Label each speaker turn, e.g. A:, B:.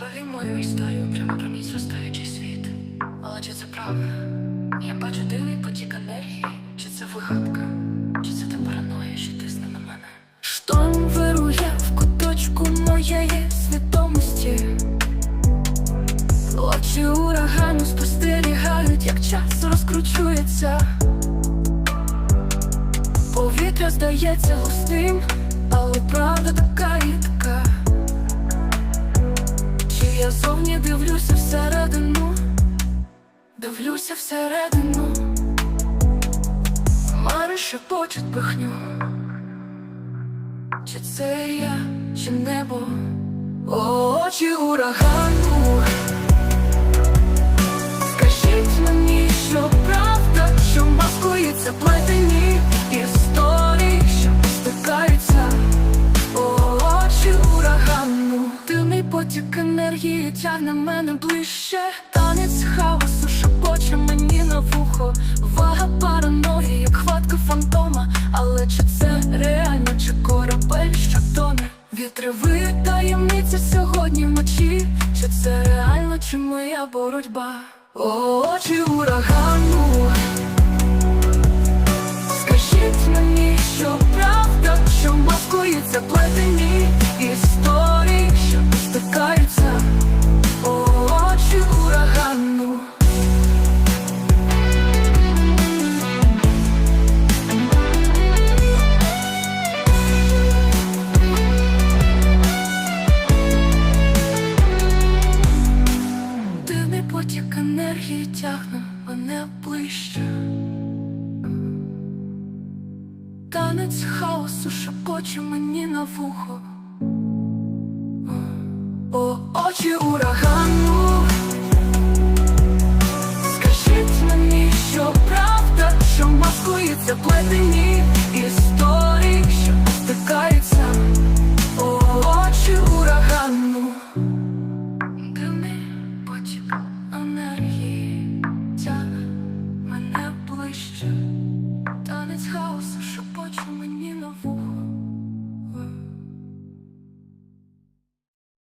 A: Розповім мою історію прямо про мій зростаючий світ. Але чи це правда? Я бачу дивний потік енергії. Чи це вигадка? Чи це та параноя, що тисне на мене? Шторм вирує в куточку моєї свідомості. Очі урагану спостерігають, як час розкручується. Повітря здається густим, але правда я зовні дивлюся всередину, дивлюся всередину, Мари шепочуть пихню, Чи це я, чи небо, очі урагану. Енергії тягне мене ближче. Танець хаосу шепоче мені на вухо. Вага параної, як хватка фантома. Але чи це реально, чи корабель, що тоне? Вітри таємниця сьогодні вночі. Чи це реально, чи моя боротьба? Очі урагану. Енергії тягне мене ближче. Танець хаосу шепоче мені на вухо. О, очі урагану. Скажіть мені, що правда, що маскується плетені